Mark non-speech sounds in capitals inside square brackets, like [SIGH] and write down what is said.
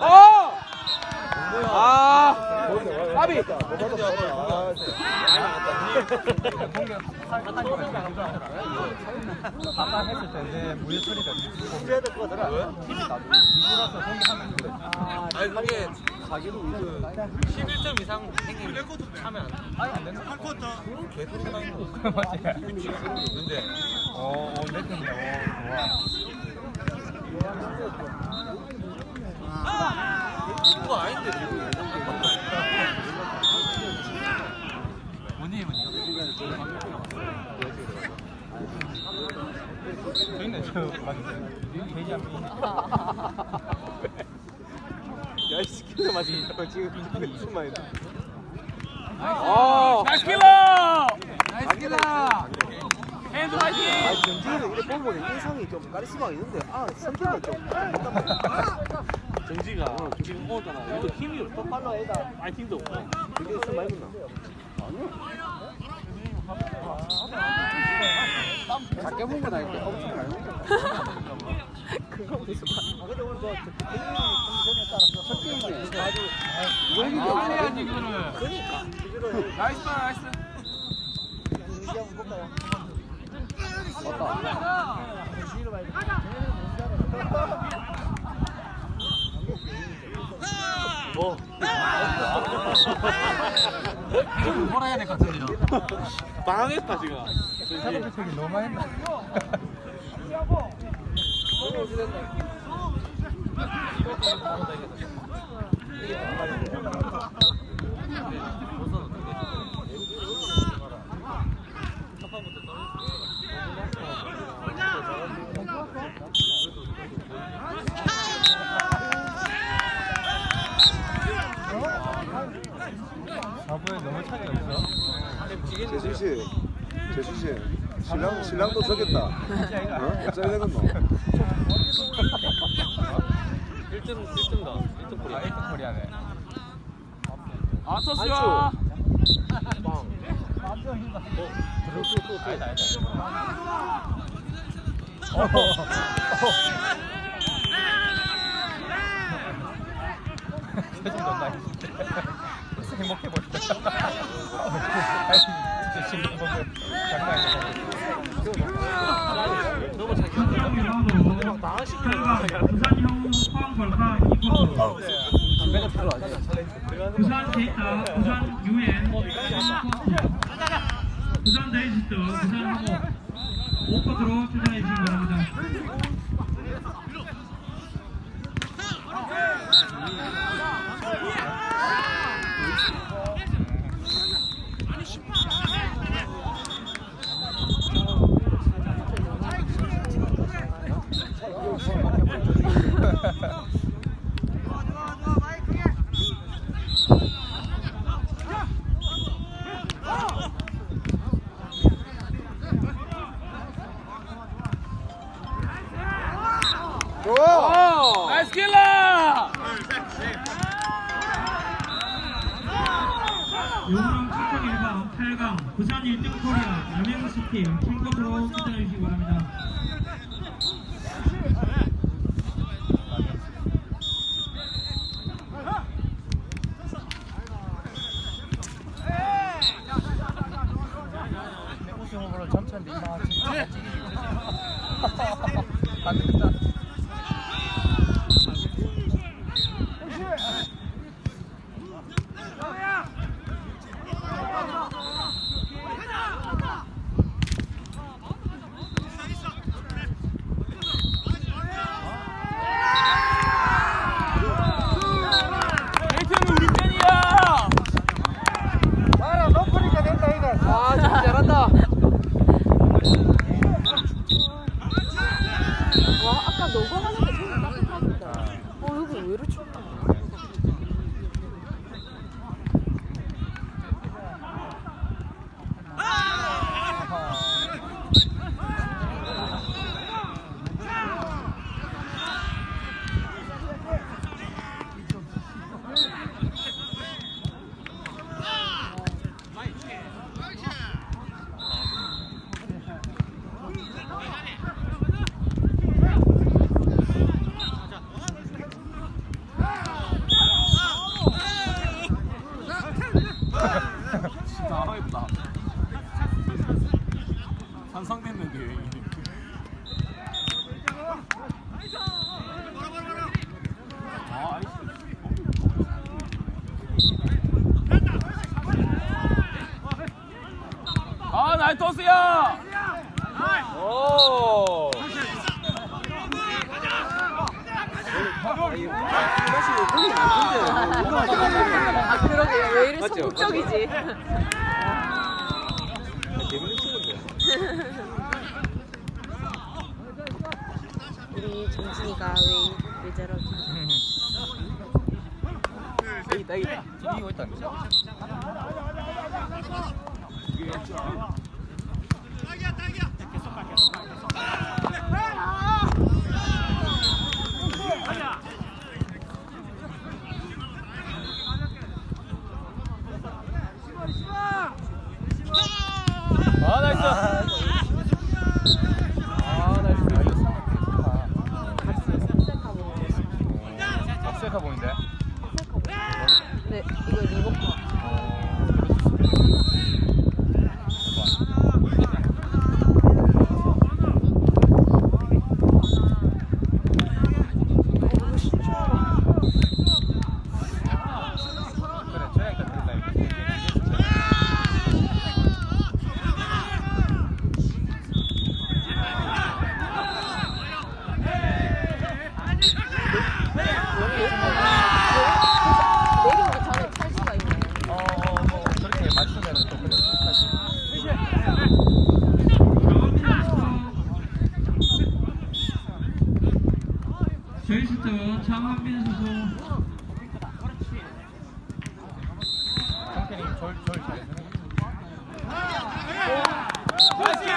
어! 아! 돼. 아니 그게 그 11점 이상 안 돼. 아니 안 된다. 그건 개소리 나는 거. 맞지? 근데 어, 어, 냈군요. 그 거 아닌데 지금. 원님은요? 저희는 저 맞죠? 개념이 야, 이 스킬을 맞으니까 지금 무슨 말이야? 아, 나이스 킬러! 나이스 킬러! 핸드 아, 화이팅! 정진이는 이래 보면 인상이 좀 카리스마가 있는데, 아, 성격은 좀. [LAUGHS] 정지가 지금 오잖아. 얘도 힘이 없어. 빨라 애다. 파이팅도 없고. 그게 있으면 말구나. 작게 본건 아닌데 엄청 많이 그거 무슨 말. 아, 근데 오늘 저, 혜민이 컨디션에 따라서 성격이 아주. 아, 해야지 이거를 그니까. 그거를 나이스 나이스 이제 한번 볼까요? 뭐? 이거 몰아야 될것 같은데요 방황했다 지금. 사람 저기 너무 했나 [LAUGHS] 사부에 너무 차이가 있어 재수 씨, 재수 씨, 신랑 신랑도 저겠다. 어? 어쩌야 되겠노? 1점 1점다. 1점 아 코리아. 1등 코리아네 아 안추. 토스야 빵. 아니다 아니다 표정 너무 나이 행복해 보인다 진짜 신경 보면 장난 아니야 너무 자기 부산형 포항벌카 이곳 부산 데이터 부산 유엔 부산 다이지트 부산 항공 오코드로 투자해 주시기 바랍니다. 8강 부산 1등 코리아 남양시팀 팀코드로 투자해 주시기 바랍니다. 내 우승 후보를 점차인데 이마 진짜 안 되겠다 우리 편이야. 나라 너프니까 된다, 이거. 아, 진짜 잘한다. 와 아까 너가 하는 예상됐는데 아 나이 아, 토스야! 오! 아, 그러게. 왜 이리 소극적이지? Kawi, Bicara. Chỉ ngồi tận. Let's get